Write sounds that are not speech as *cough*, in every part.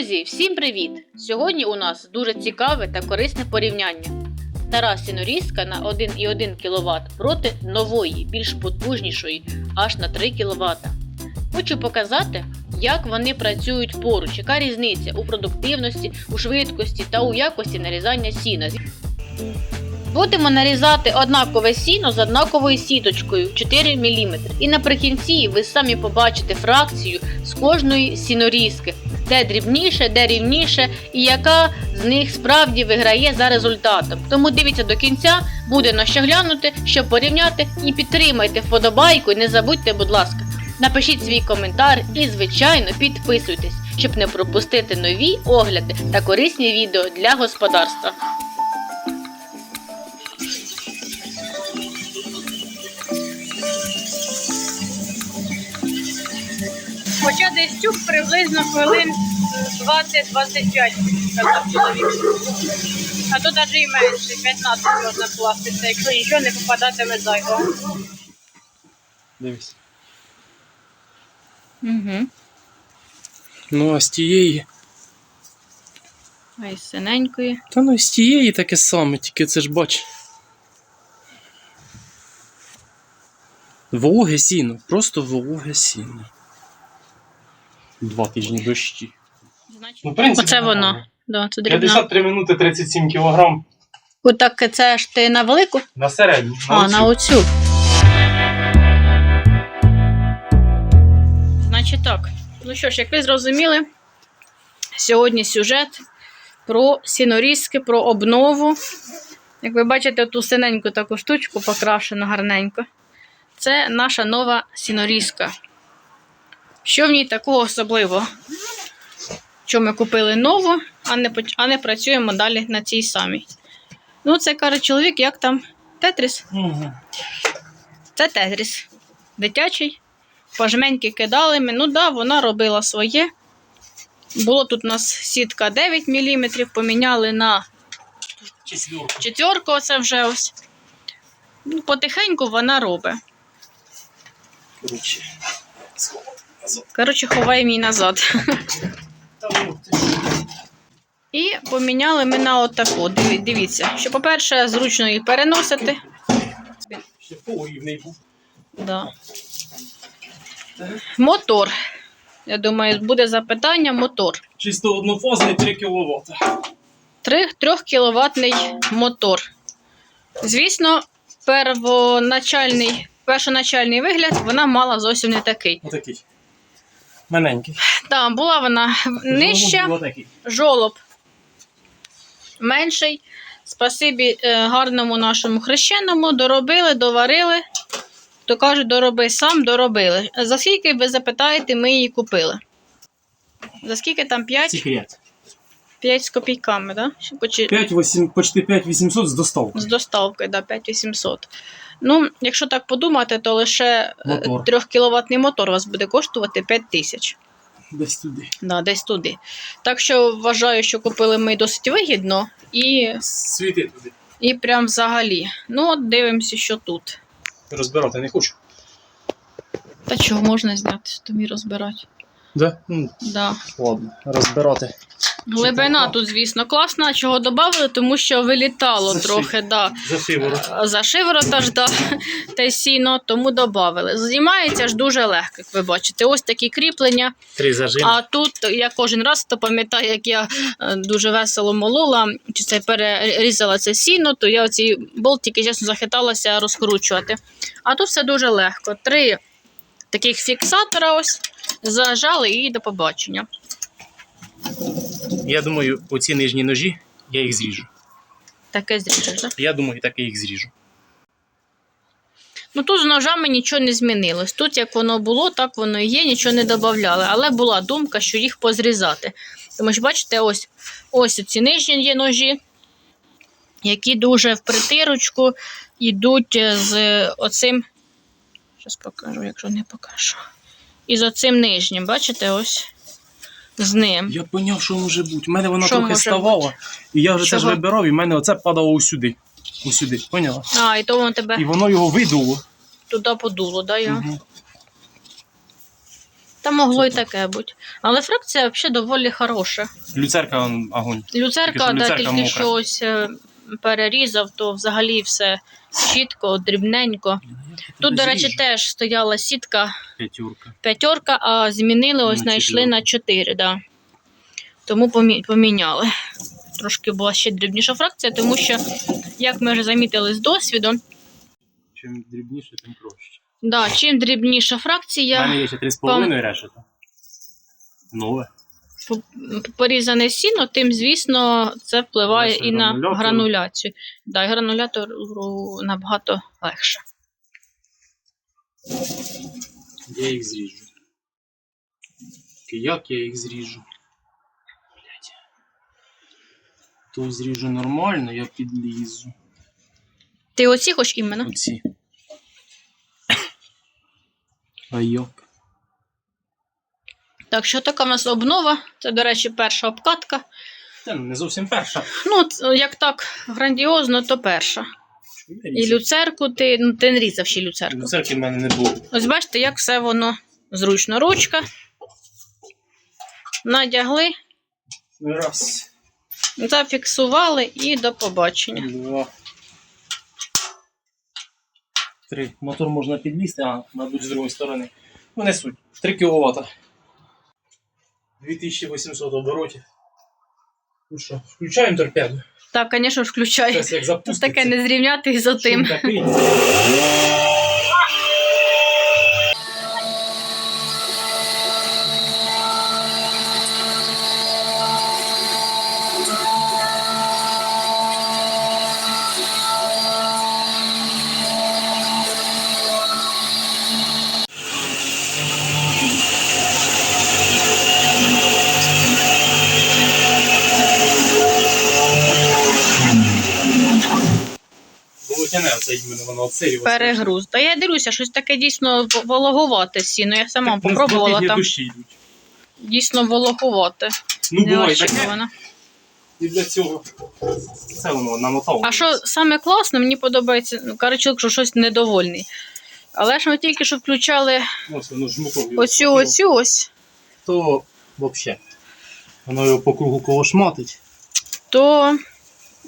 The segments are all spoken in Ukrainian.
Друзі, всім привіт! Сьогодні у нас дуже цікаве та корисне порівняння. Стара сінорізка на 1,1 кВт проти нової, більш потужнішої аж на 3 кВт. Хочу показати, як вони працюють поруч, яка різниця у продуктивності, у швидкості та у якості нарізання сіна. Будемо нарізати однакове сіно з однаковою сіточкою 4 мм. І наприкінці ви самі побачите фракцію з кожної сінорізки, де дрібніше, де рівніше, і яка з них справді виграє за результатом. Тому дивіться до кінця, буде на що глянути, щоб порівняти і підтримайте вподобайку. Не забудьте, будь ласка, напишіть свій коментар і, звичайно, підписуйтесь, щоб не пропустити нові огляди та корисні відео для господарства. Хоча десь тюк приблизно хвилин 20-25 казав чоловік. А то навіть і менше, 15 можна класти, це, якщо нічого не попадатиме зайвого. Дивись. Угу. Ну, а з тієї. А із синенької. Та ну з тієї таке саме, тільки це ж бач. Вологе сіно, просто вологе сіно. Два тижні дощі. Ну, в принципі, Оце воно. Да, це дрібна. 53 минути 37 кілограм Отак це ж ти на велику? на середню. А, на оцю. Значить так. Ну що ж, як ви зрозуміли, сьогодні сюжет про сінорізки, про обнову. Як ви бачите, ту синеньку таку штучку покрашену гарненько. Це наша нова сінорізка. Що в ній такого особливого? Що ми купили нову, а не, а не працюємо далі на цій самій. Ну, це каже чоловік, як там Тетріс. Угу. Це Тетріс. Дитячий. Пожменьки кидали ми. Ну да, вона робила своє. Було тут у нас сітка 9 мм, поміняли на четверку, оце вже ось. Ну, потихеньку вона робить. Коротше. Коротше, ховай мій назад. І поміняли ми на отаку. Дивіться, що, по-перше, зручно її переносити. Ще. Да. Мотор. Я думаю, буде запитання мотор. Чисто однофазний 3 кВт. 3, 3 кіловатний мотор. Звісно, первоначальний, першоначальний вигляд вона мала зовсім не такий. Отакий. Маленький. Так, була вона нижча, жолоб менший. Спасибі е, гарному нашому хрещеному, доробили, доварили. То кажуть, дороби сам, доробили. За скільки ви запитаєте, ми її купили? За скільки там 5? Секрет. 5 з копійками? Да? Почи- 5, 8, почти 5800 з доставкою. З доставкою, да, 5800. Ну, якщо так подумати, то лише Мотор. 3 кВт мотор вас буде коштувати 5 тисяч. Десь туди. Да, десь туди. Так що вважаю, що купили ми досить вигідно і, Світи туди. і прям взагалі. Ну, от дивимося, що тут. Розбирати не хочу. Та чого можна зняти, тобі розбирати. Да? Ну, Да. ладно, розбирати. Глибина тут, звісно, класна. Чого додали, тому що вилітало За трохи, да. За шиворот. За шиворота ж да, *laughs* те сіно, тому додали. Знімається ж дуже легко, як ви бачите. Ось такі кріплення. Три зажими. А тут я кожен раз то пам'ятаю, як я е, дуже весело молола, чи це перерізала це сіно, то я оці болтики, чесно, захиталася розкручувати. А тут все дуже легко. Три таких фіксатора ось зажали і до побачення. Я думаю, оці нижні ножі, я їх зріжу. Таке зріжеш, так? Я думаю, так я їх зріжу. Ну тут з ножами нічого не змінилось. Тут як воно було, так воно і є, нічого не додавали. Але була думка, що їх позрізати. Тому що, бачите, ось ось ці нижні є ножі, які дуже в притирочку йдуть з оцим. Зараз покажу, якщо не покажу. І з оцим нижнім, бачите, ось з ним. Я поняв, що може бути. У мене вона Що трохи може ставала, і я вже теж Чого? вибирав, і в мене оце падало усюди. Усюди, поняла? А, і то воно тебе І воно його видуло. туди подуло, да, я? Мгм. Та могло й таке бути. Але фракція взагалі доволі хороша. Люцерка он, огонь. Тільки Люцерка, що да, люцерка тільки мокра. що е, перерізав, то взагалі все чітко, дрібненько. Тут, до речі, теж стояла сітка П'ятюрка. п'ятерка, а змінили, ось На знайшли на 4, да. Тому поміняли. Трошки була ще дрібніша фракція, тому що, як ми вже замітили з досвіду, Чим дрібніше, тим краще. да, чим дрібніша У фракція, мене є ще 3,5 решета. Нове. По- порізане сіно, тим, звісно, це впливає Легше і на грануляцію. Да, і гранулятору набагато легше. Я їх зріжу. Як я їх зріжу? Блять. То зріжу нормально, я підлізу. Ти оці хоч іменно? Оці. *coughs* А як? Так, що така в нас обнова? Це, до речі, перша обкатка. Та ну, не зовсім перша. Ну, як так грандіозно, то перша. І люцерку ти, ну, ти не різав ще люцерку. Люцерки в мене не було. Ось бачите, як все воно зручно. Ручка. Надягли, Раз, зафіксували і до побачення. два. Три. Мотор можна підлізти, а, мабуть, з другої сторони. Ну, не суть. 3 кВт. 2800 оборотів. Ну що, включаємо торпеду. Так, звісно включай. Зараз як запуститься. таке не зрівняти із отим. такий. Волотяне іменно воно оцелювало. Перегруз. Та я дивлюся, щось таке дійсно вологувате сіно. Я сама попробувала там. Душі йдуть. Дійсно вологувате. Ну, буває. Неочікувано. І для цього це воно намотало. А що саме класно, мені подобається, ну, каже чоловік, що щось недовольний. Але ж ми тільки що включали Ось воно жмуком. його оцю, схопило. оцю ось, То взагалі. Воно його по кругу колошматить. то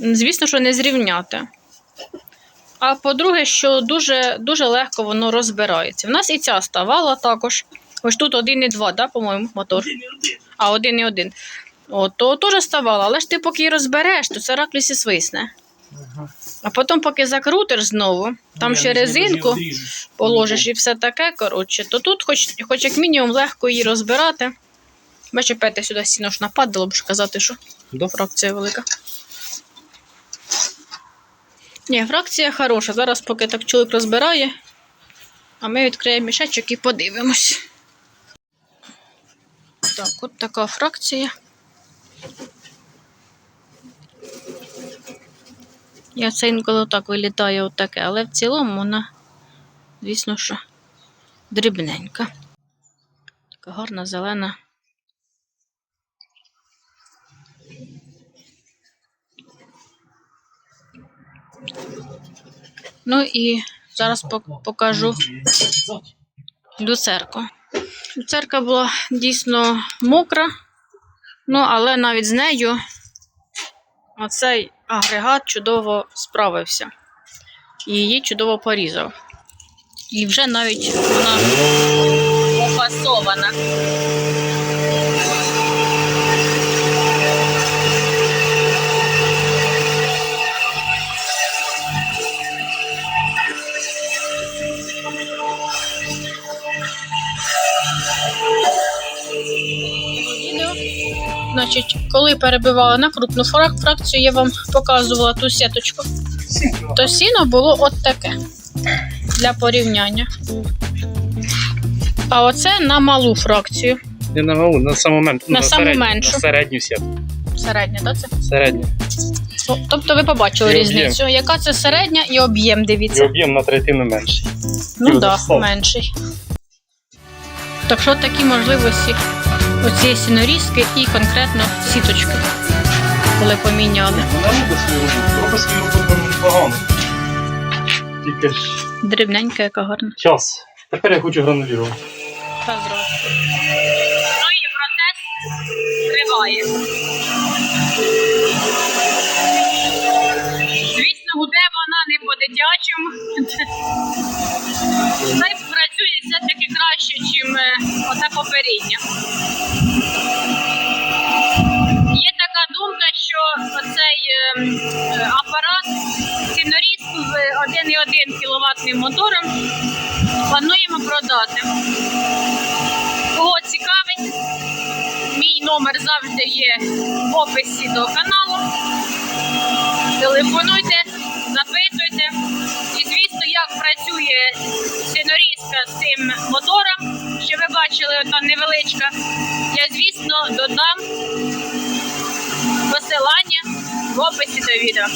м, звісно, що не зрівняти. А по-друге, що дуже, дуже легко воно розбирається. В нас і ця ставала також. Ось тут 1,2, да, по-моєму, мотор. А, 1,1. О, то теж ставала, але ж ти поки її розбереш, то це раклісі свисне. Ага. А потім, поки закрутиш знову, там Я ще резинку. положиш і все таке, коротше, то тут хоч, хоч як мінімум легко її розбирати. Бачу, пете сюди сіно ж нападало, б ж казати, що Да. фракція велика. Ні, фракція хороша. Зараз поки так чоловік розбирає, а ми відкриємо мішечок і подивимось. Так, от така фракція. Я це інколи так вилітає отаке, але в цілому вона, звісно, що дрібненька. Така гарна зелена. Ну і зараз покажу люцерку. Люцерка була дійсно мокра, ну але навіть з нею оцей агрегат чудово справився. І її чудово порізав. І вже навіть вона пофасована. Значить, коли перебивала на крупну фрак- фракцію, я вам показувала ту сіточку. То сіно було от таке для порівняння. А оце на малу фракцію. Не на малу, на саму меншу. На саму середню, меншу. На середню сітку. Середня, так це? Середню. О, Тобто ви побачили І різницю. Яка це середня і об'єм, І дивіться. об'єм на третину менший. Ну так, да, менший. Так що такі можливості оці сінорізки і конкретно сіточки, коли поміняли. Вона робить свою роботу, робить свою роботу погано. Тільки Дрібненька, яка гарна. час. Тепер я хочу гранулірувати. Та. Ну і процес триває. Звісно, гуде вона не по-дитячому працює все-таки краще, ніж ота попередня. Є така думка, що оцей е, е, апарат сінорізку з 1,1 кВт мотором плануємо продати. Кого цікавить, мій номер завжди є в описі до каналу. Телефонуйте, запитуйте. І звісно, як працює сінорізка цим мотором, що ви бачили, одна невеличка, я, звісно, додам посилання в описі до відео.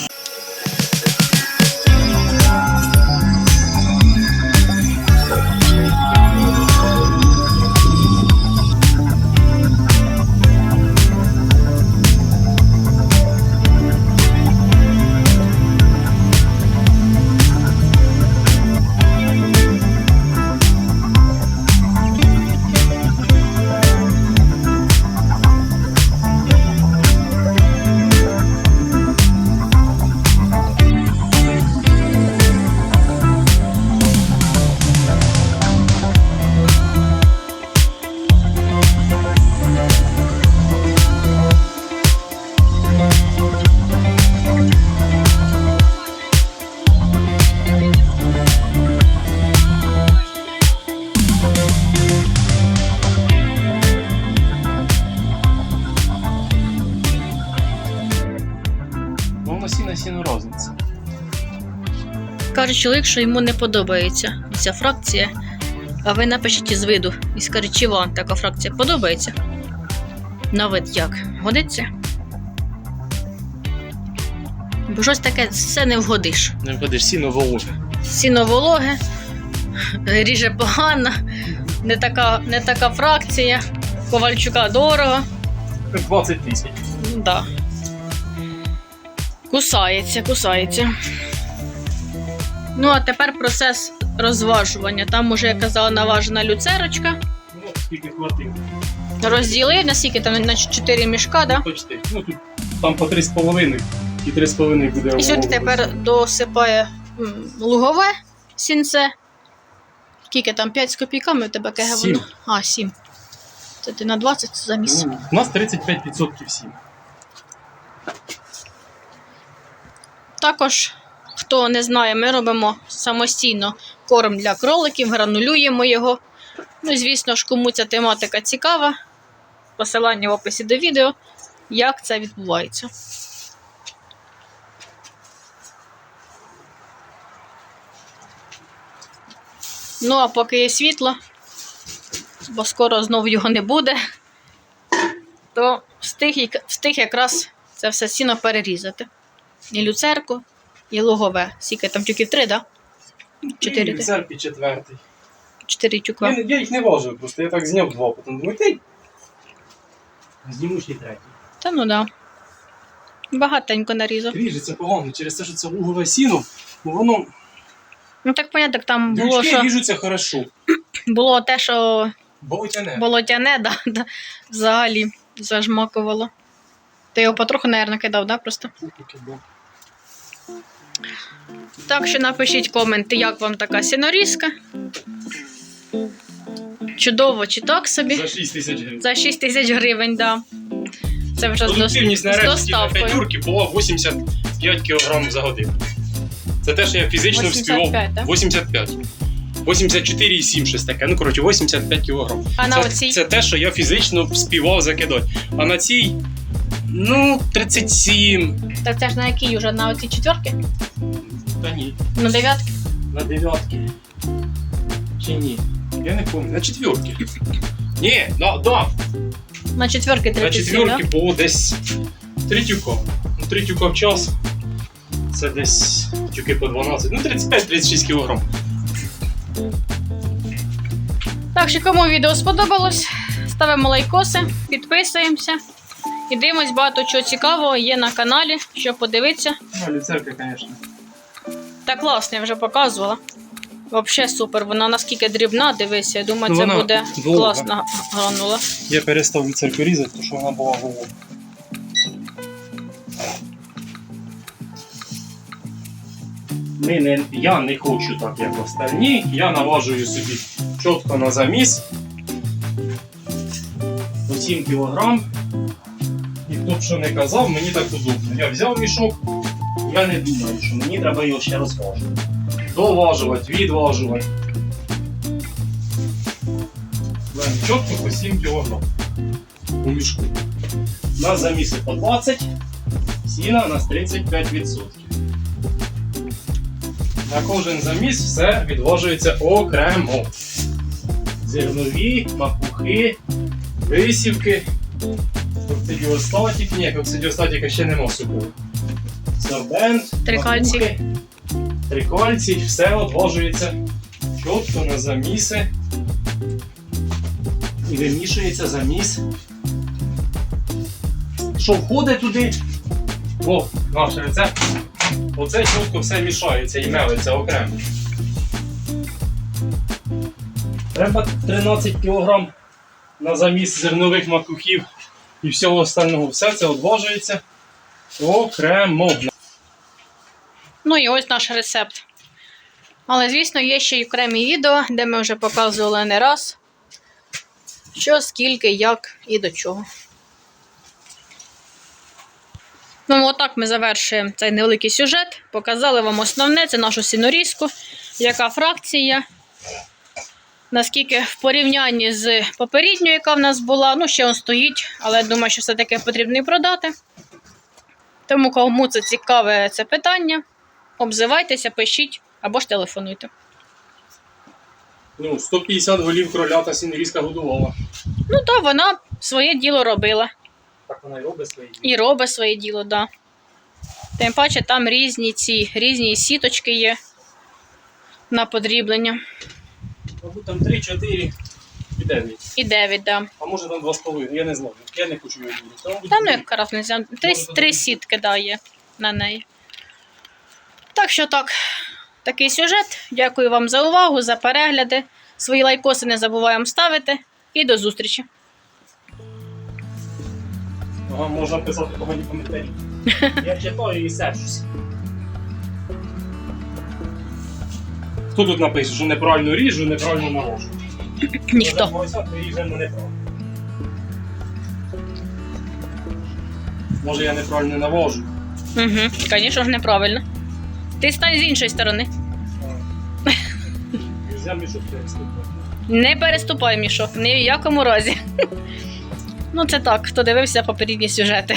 На сіно сіно розниця. Каже чоловік, що йому не подобається ця фракція. А ви напишіть із виду і скажіть, чи вам така фракція подобається? На вид як? Годиться? Бо щось таке все не вгодиш. Не вгодиш сіно вологе. Сіно вологе, ріже погано, не така, не така фракція. Ковальчука дорого. 20 тисяч. Да. Кусається, кусається. Ну, а тепер процес розважування. Там уже, я казала, наважена люцерочка. Ну, скільки хватить. Розділив, наскільки там на 4 мішка, да? Почти. Ну, тут там по 3,5 і 3,5 буде І сюди тепер досипає лугове сінце. Скільки там 5 з копійками у тебе кеге воно? А, 7. Це ти на 20 замість. Ну, У нас 35% сім. Також, хто не знає, ми робимо самостійно корм для кроликів, гранулюємо його. Ну, звісно ж, кому ця тематика цікава, посилання в описі до відео, як це відбувається. Ну, а поки є світло, бо скоро знову його не буде, то встиг, встиг якраз це все сіно перерізати. І люцерку, і лугове. Скільки там тюків три, да? Чотири. І ти? Четвертий. Чотири тюка. Я, я їх не важив, просто я так зняв два, потім думаю, ти. Зніму ще й третій. Та ну да. Багатенько нарізав. Ріжеться погано через те, що це лугове сіно, ну воно Ну так понятно, там було, дрючки що ріжуться хорошо. було те, що Болотяне. болотяне, да, да, взагалі зажмакувало. Ти його потроху, мабуть, кидав, да, просто? Так що напишіть коменти, як вам така сінорізка. Чудово, чи так собі? За 6 тисяч гривень. За 6 тисяч гривень, да. Це вже Продуктивність з речі на доставкою. п'ятюрки була 85 кг за годину. Це те, що я фізично 85, вспівав. так? 85. 84,7 щось таке. Ну, коротше, 85 кг. А на це, оцій? це те, що я фізично співав закидати. А на цій, ну, 37. Так це ж на якій уже? На оцій четверки? Та ні. На дев'ятки? На дев'ятки. Чи ні? Я не пам'ятаю. На четвірки. Ні, да, да. На четверки На 37, четвірки да? було десь три тюка. Ну, три тюка в час. Це десь тюки по 12. Ну, 35-36 кг. Так що кому відео сподобалось, ставимо лайкоси, підписуємося і дивимось багато чого цікавого є на каналі, щоб подивитися. Ну, люцерка, звісно. Та класно, я вже показувала. Взагалі супер. Вона наскільки дрібна, дивися, я думаю, Ну, це вона буде довга. класна гранула. Я перестав люцерку різати, тому що вона була голова. Ми не, я не хочу так, як остальні. Я наважую собі чітко на заміс. По 7 кг. Хто б що не казав, мені так удобно. Я взяв мішок, я не думаю, що мені треба його ще розважувати. Доважувати, відважувати. Чітко по 7 кг у мішку. У нас заміси по 20, сіна у нас 35%. На кожен заміс все відважується окремо. Зернові, макухи, висівки, коксидіостатік. Ні, коксидіостатіка ще нема сухого. Сорбент, Трикальцій. макухи, трикальцій, все відважується чітко на заміси. І вимішується заміс. Що входить туди? О, наш рецепт. Оце чітко все мішається і мелиться окремо. Треба 13 кг на заміс зернових макухів і всього остального. Все це одважується окремо. Ну і ось наш рецепт. Але, звісно, є ще й окремі відео, де ми вже показували не раз, що, скільки, як і до чого. Ну, отак ми завершуємо цей невеликий сюжет. Показали вам основне, це нашу сінорізку, яка фракція. Наскільки в порівнянні з попередньою, яка в нас була, ну, ще он стоїть, але думаю, що все-таки потрібно і продати. Тому, кому це цікаве це питання, обзивайтеся, пишіть або ж телефонуйте. Ну, 150 голів кролята сінрізка годувала. Ну так, вона своє діло робила. Так вона й робить свої дії. І робить своє діло, да. Тим паче там різні ці різні сіточки є на подріблення. Мабуть, там 3-4 і 9. І 9, да. А може там 2,5, я не знаю. Я не хочу його. Там Та ну дві. як разниця, три, три сітки дає на неї. Так що так, такий сюжет. Дякую вам за увагу, за перегляди. Свої лайкоси не забуваємо ставити. І до зустрічі. Ага, можна писати погані коментарі. *laughs* Я читаю і серчусь. Хто тут напише, що неправильно ріжу, неправильно наложу? Ніхто. Може я неправильно навожу. Угу, звісно ж, неправильно. Ти стань з іншої сторони. Нельзя мішок переступати. Не переступай мішок, ні в якому разі. Ну, це так, хто дивився попередні сюжети.